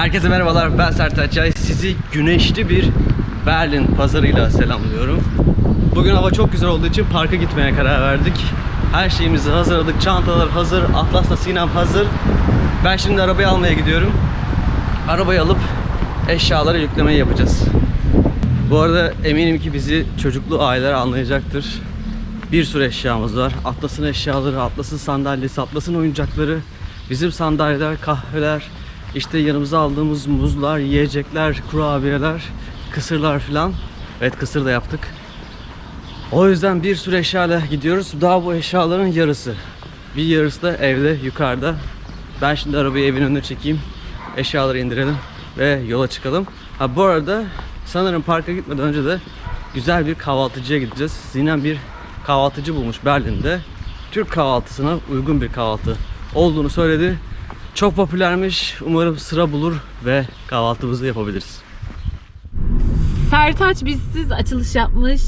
Herkese merhabalar ben Sertaç Çay. Sizi güneşli bir Berlin pazarıyla selamlıyorum. Bugün hava çok güzel olduğu için parka gitmeye karar verdik. Her şeyimizi hazırladık. Çantalar hazır. Atlas'la Sinem hazır. Ben şimdi arabayı almaya gidiyorum. Arabayı alıp eşyaları yüklemeyi yapacağız. Bu arada eminim ki bizi çocuklu aileler anlayacaktır. Bir sürü eşyamız var. Atlas'ın eşyaları, Atlas'ın sandalyesi, Atlas'ın oyuncakları, bizim sandalyeler, kahveler, işte yanımıza aldığımız muzlar, yiyecekler, kurabiyeler, kısırlar filan. Evet kısır da yaptık. O yüzden bir sürü eşyayla gidiyoruz. Daha bu eşyaların yarısı. Bir yarısı da evde yukarıda. Ben şimdi arabayı evin önüne çekeyim. Eşyaları indirelim ve yola çıkalım. Ha bu arada sanırım parka gitmeden önce de güzel bir kahvaltıcıya gideceğiz. Zinem bir kahvaltıcı bulmuş Berlin'de. Türk kahvaltısına uygun bir kahvaltı olduğunu söyledi. Çok popülermiş. Umarım sıra bulur ve kahvaltımızı yapabiliriz. Sertaç bizsiz açılış yapmış.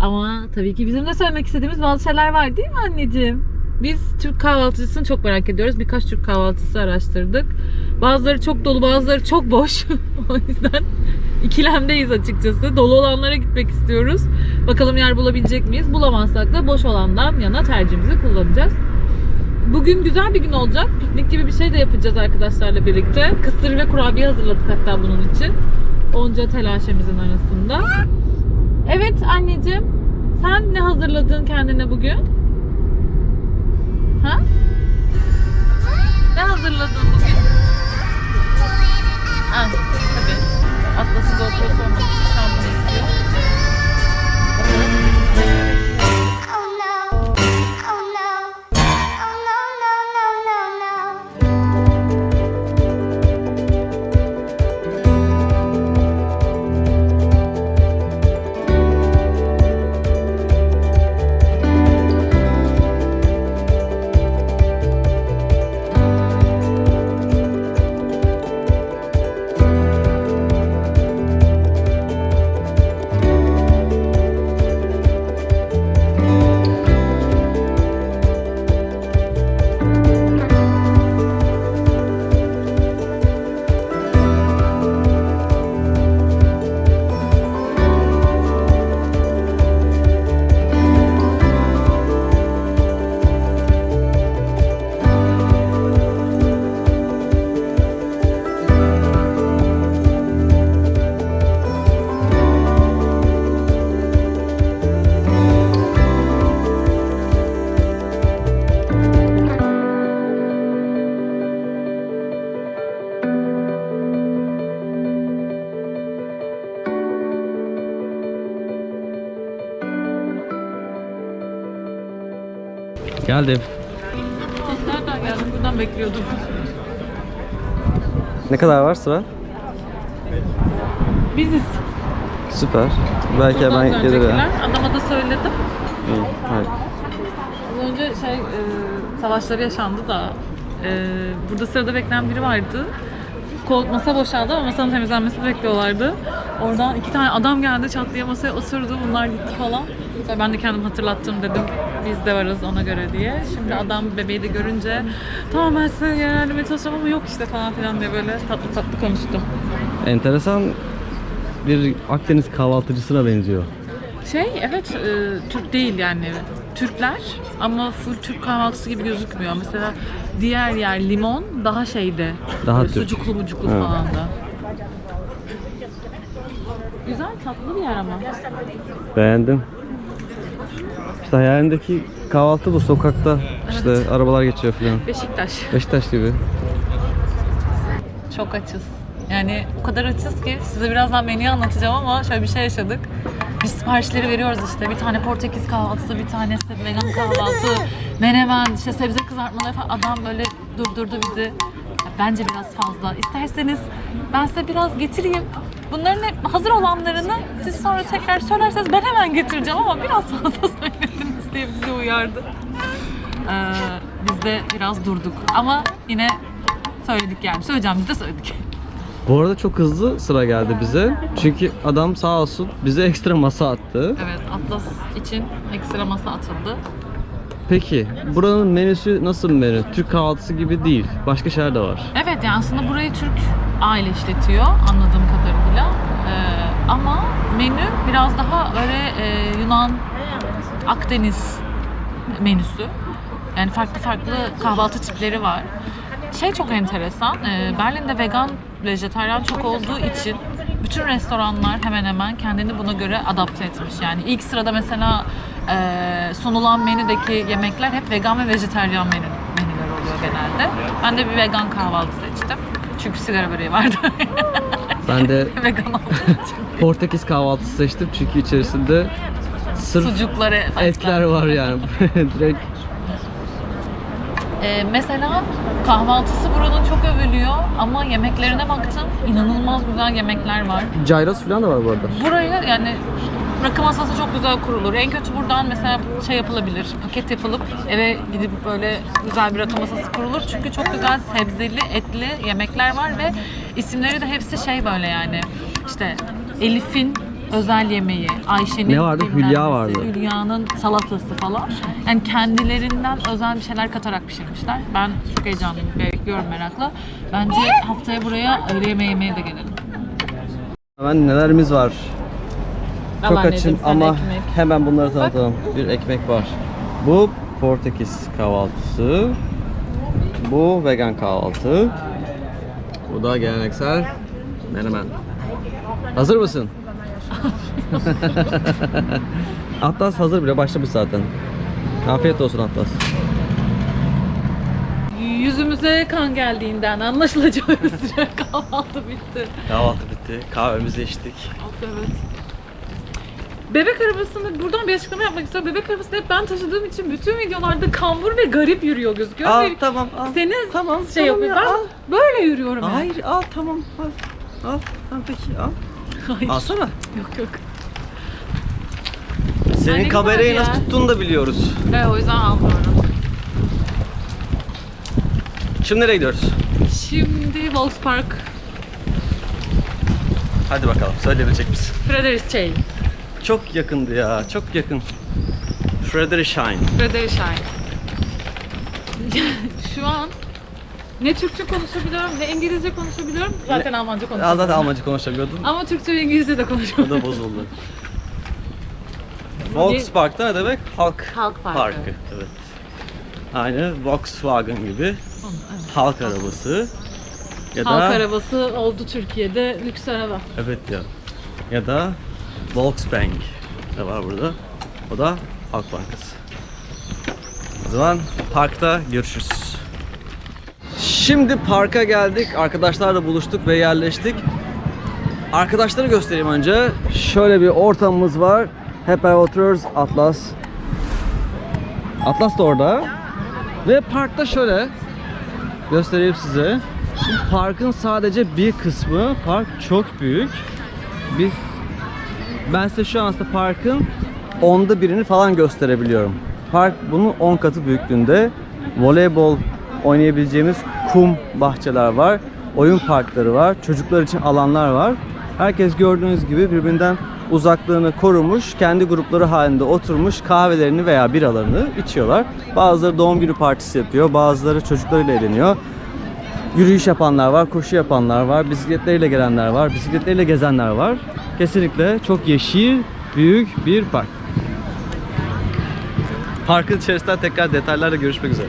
Ama tabii ki bizim de söylemek istediğimiz bazı şeyler var değil mi anneciğim? Biz Türk kahvaltıcısını çok merak ediyoruz. Birkaç Türk kahvaltısı araştırdık. Bazıları çok dolu, bazıları çok boş. o yüzden ikilemdeyiz açıkçası. Dolu olanlara gitmek istiyoruz. Bakalım yer bulabilecek miyiz? Bulamazsak da boş olandan yana tercihimizi kullanacağız. Bugün güzel bir gün olacak. Piknik gibi bir şey de yapacağız arkadaşlarla birlikte. Kısır ve kurabiye hazırladık hatta bunun için. Onca telaşemizin arasında. Evet anneciğim. Sen ne hazırladın kendine bugün? Ha? Ne hazırladın bugün? Ha, tabii. Atlas'ın GoPro'su olmak için şampuan istiyor. Geldim. Nereden geldin? Buradan bekliyordum. Ne kadar var sıra? Biziz. Süper. Belki Bundan hemen gelir ya. Adama da söyledim. İyi, hadi. Az önce şey e, savaşları yaşandı da e, burada sırada bekleyen biri vardı. Kol, masa boşaldı ama masanın temizlenmesini bekliyorlardı. Oradan iki tane adam geldi çat diye masaya osurdu. Bunlar gitti falan. Sonra ben de kendim hatırlattım dedim. Biz de varız ona göre diye. Şimdi adam bebeği de görünce tamam ben size yardım çalışacağım ama yok işte falan filan diye böyle tatlı tatlı konuştum. Enteresan bir Akdeniz kahvaltıcısına benziyor. Şey evet e, Türk değil yani Türkler ama full Türk kahvaltısı gibi gözükmüyor. Mesela diğer yer limon daha şeyde. Daha Türk. Sucuklu mucuklu Evet. falan da. Güzel tatlı bir yer ama. Beğendim. İşte hayalindeki kahvaltı bu sokakta. İşte arabalar geçiyor falan. Beşiktaş. Beşiktaş gibi. Çok açız. Yani o kadar açız ki size birazdan menüyü anlatacağım ama şöyle bir şey yaşadık. Biz siparişleri veriyoruz işte. Bir tane Portekiz kahvaltısı, bir tanesi vegan kahvaltı, menemen, işte sebze kızartmaları falan. Adam böyle durdurdu bizi. Bence biraz fazla. İsterseniz ben size biraz getireyim. Bunların hep hazır olanlarını siz sonra tekrar söylerseniz ben hemen getireceğim ama biraz fazla söylediniz diye bizi uyardı. Ee, biz de biraz durduk. Ama yine söyledik yani. Söyleyeceğimizi de söyledik. Bu arada çok hızlı sıra geldi bize. Çünkü adam sağ olsun bize ekstra masa attı. Evet, Atlas için ekstra masa atıldı. Peki buranın menüsü nasıl bir menü? Türk kahvaltısı gibi değil. Başka şeyler de var. Evet yani aslında burayı Türk aile işletiyor anladığım kadarıyla. Ee, ama menü biraz daha böyle e, Yunan Akdeniz menüsü. Yani farklı farklı kahvaltı tipleri var. Şey çok enteresan, e, Berlin'de vegan, vejetaryen çok olduğu için bütün restoranlar hemen hemen kendini buna göre adapte etmiş. Yani ilk sırada mesela e, sunulan menüdeki yemekler hep vegan ve vejetaryen menü, menüler oluyor genelde. Ben de bir vegan kahvaltı seçtim. Çünkü sigara böreği vardı. Ben de vegan. Portekiz kahvaltısı seçtim çünkü içerisinde sırf Sucukları, etler var yani. Direkt Ee, mesela kahvaltısı buranın çok övülüyor ama yemeklerine baktım inanılmaz güzel yemekler var. gyros falan da var bu arada. Buraya yani rakı masası çok güzel kurulur. En kötü buradan mesela şey yapılabilir, paket yapılıp eve gidip böyle güzel bir rakı masası kurulur. Çünkü çok güzel sebzeli, etli yemekler var ve isimleri de hepsi şey böyle yani işte Elif'in özel yemeği, Ayşe'nin Ne vardı? bilmem Hülya nesi, vardı. Hülya'nın salatası falan. Yani kendilerinden özel bir şeyler katarak pişirmişler. Ben çok heyecanlıyım, bekliyorum merakla. Bence haftaya buraya öğle yemeği yemeye de gelelim. Hemen nelerimiz var. Çok açım sen ama ekmek. hemen bunları tanıtalım. Bir ekmek var. Bu Portekiz kahvaltısı. Bu vegan kahvaltı. Bu da geleneksel menemen. Hazır mısın? Atlas hazır bile başlamış zaten. Afiyet olsun Atlas. Yüzümüze kan geldiğinden anlaşılacağı üzere kahvaltı bitti. Kahvaltı bitti. Kahvemizi içtik. Evet. Bebek arabasını buradan bir açıklama yapmak istiyorum. Bebek arabasını hep ben taşıdığım için bütün videolarda kambur ve garip yürüyor gözüküyor. Al Ve tamam al. Senin Tamam, şey tamam yapıyor. ya, Ben al. böyle yürüyorum. yani. Hayır al tamam al. Al. Tamam peki al. Hayır. Alsana. Yok yok. Senin ne kamerayı nasıl tuttuğunu da biliyoruz. Evet o yüzden almıyorum. Şimdi nereye gidiyoruz? Şimdi Volkspark Hadi bakalım söyleyebilecek misin? Friedrichshain. Çok yakındı ya, çok yakın. Friedrichshain. Friedrichshain. Şu an ne Türkçe konuşabiliyorum ne İngilizce konuşabiliyorum. Zaten Almanca Az konuşuyorum. zaten Almanca konuşabiliyordun. Ama Türkçe ve İngilizce de O konuşuyorum. da bozuldu. Volkspark'ta ne demek? Halk, Halk parkı. parkı. Evet. Aynı Volkswagen gibi halk arabası. Ya da Halk arabası oldu Türkiye'de lüks araba. Evet ya. Ya da Volksbank da var burada. O da Halk Bankası. O zaman parkta görüşürüz. Şimdi parka geldik. Arkadaşlarla buluştuk ve yerleştik. Arkadaşları göstereyim önce. Şöyle bir ortamımız var. Hep beraber oturuyoruz. Atlas. Atlas da orada. Ve parkta şöyle göstereyim size. Parkın sadece bir kısmı. Park çok büyük. Biz ben size şu an aslında parkın onda birini falan gösterebiliyorum. Park bunun 10 katı büyüklüğünde. Voleybol oynayabileceğimiz kum bahçeler var. Oyun parkları var. Çocuklar için alanlar var. Herkes gördüğünüz gibi birbirinden uzaklığını korumuş, kendi grupları halinde oturmuş kahvelerini veya biralarını içiyorlar. Bazıları doğum günü partisi yapıyor, bazıları çocuklarıyla eğleniyor. Yürüyüş yapanlar var, koşu yapanlar var, bisikletleriyle gelenler var, bisikletleriyle gezenler var. Kesinlikle çok yeşil, büyük bir park. Parkın içerisinden tekrar detaylarla görüşmek üzere.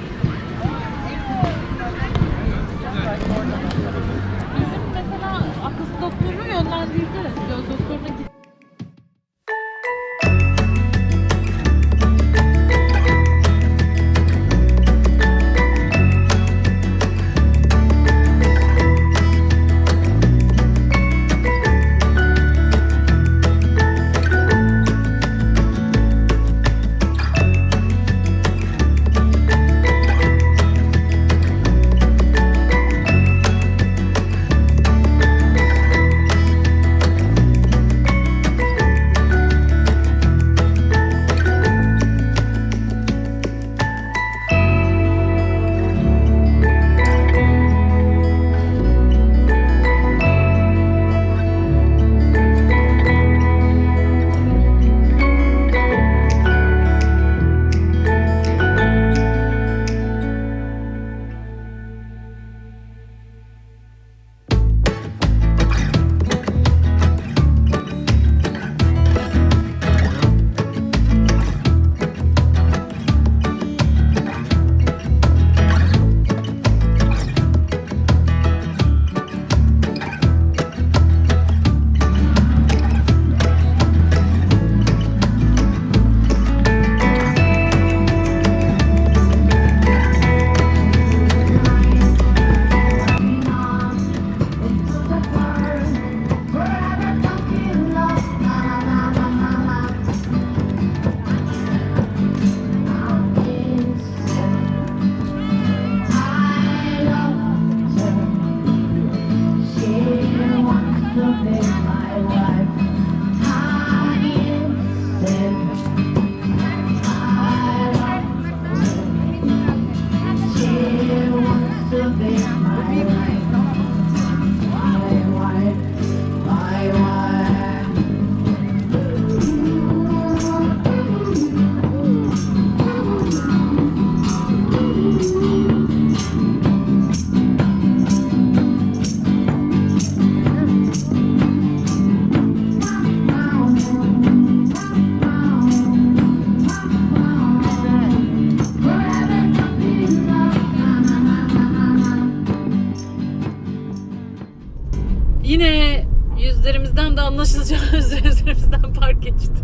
Yine yüzlerimizden de anlaşılacağı üzere üzerimizden park geçti.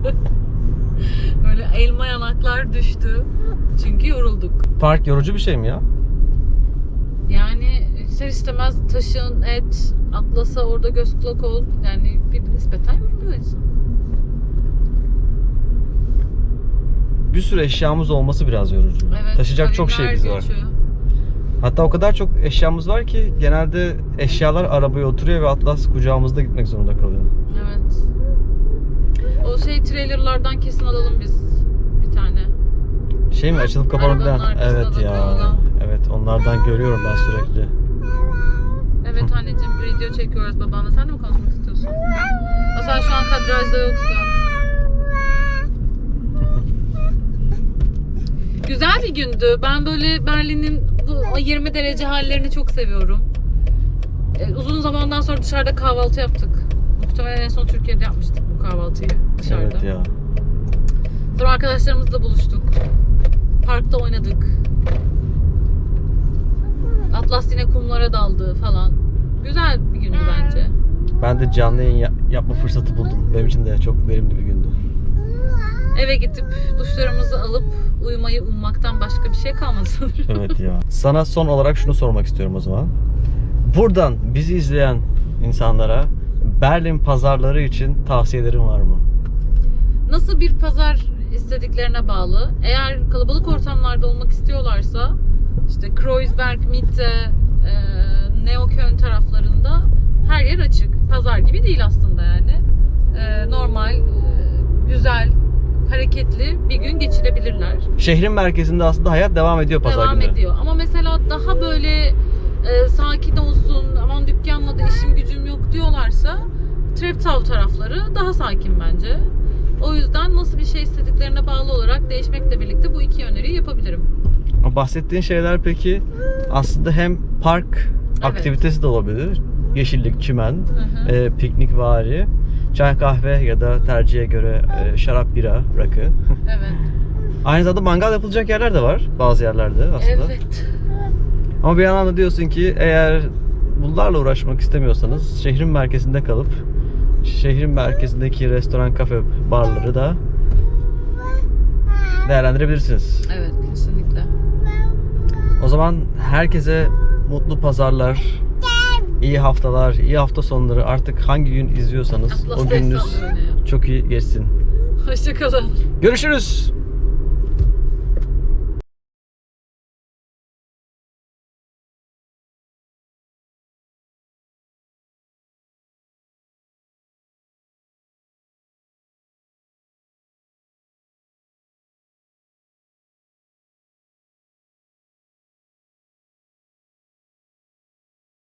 Böyle elma yanaklar düştü. Çünkü yorulduk. Park yorucu bir şey mi ya? Yani ister istemez taşın, et, atlasa orada göz kulak ol. Yani bir nispeten yoruluyor insan. Bir sürü eşyamız olması biraz yorucu. Evet, Taşıyacak çok kalemler şeyimiz var. göçü. Hatta o kadar çok eşyamız var ki genelde eşyalar arabaya oturuyor ve Atlas kucağımızda gitmek zorunda kalıyor. Evet. O şey trailerlardan kesin alalım biz bir tane. Şey mi açılıp kapanabilen? Arabanın Evet da ya. koyulan. Evet onlardan görüyorum ben sürekli. Evet anneciğim video çekiyoruz babanla. Sen de mi konuşmak istiyorsun? O sen şu an kadrajda yoksun. Güzel bir gündü. Ben böyle Berlin'in bu 20 derece hallerini çok seviyorum. Ee, uzun zamandan sonra dışarıda kahvaltı yaptık. Muhtemelen en son Türkiye'de yapmıştık bu kahvaltıyı dışarıda. Evet ya. Sonra arkadaşlarımızla buluştuk. Parkta oynadık. Atlas yine kumlara daldı falan. Güzel bir gündü bence. Ben de canlı yayın ya- yapma fırsatı buldum. Benim için de çok verimli bir gündü. Eve gidip duşlarımızı alıp uyumayı ummaktan başka bir şey kalmadı sanırım. Evet ya. Sana son olarak şunu sormak istiyorum o zaman. Buradan bizi izleyen insanlara Berlin pazarları için tavsiyelerin var mı? Nasıl bir pazar istediklerine bağlı. Eğer kalabalık ortamlarda olmak istiyorlarsa işte Kreuzberg, Mitte, e, Neukölln taraflarında her yer açık. Pazar gibi değil aslında yani. E, normal, e, güzel, hareketli bir gün geçirebilirler. Şehrin merkezinde aslında hayat devam ediyor pazar devam günü. ediyor. Ama mesela daha böyle e, sakin olsun, aman dükkanla da işim gücüm yok diyorlarsa Treptow tarafları daha sakin bence. O yüzden nasıl bir şey istediklerine bağlı olarak değişmekle birlikte bu iki öneriyi yapabilirim. Bahsettiğin şeyler peki aslında hem park aktivitesi de olabilir. Yeşillik, çimen, Hı hı. e, piknik vari, çay kahve ya da tercihe göre e, şarap, bira, rakı. Evet. Aynı zamanda mangal yapılacak yerler de var bazı yerlerde aslında. Evet. Ama bir yandan da diyorsun ki eğer bunlarla uğraşmak istemiyorsanız şehrin merkezinde kalıp şehrin merkezindeki restoran, kafe, barları da değerlendirebilirsiniz. Evet, kesinlikle. O zaman herkese mutlu pazarlar, iyi haftalar, iyi hafta sonları artık hangi gün izliyorsanız Atlas o gününüz çok iyi geçsin. Hoşçakalın. Görüşürüz.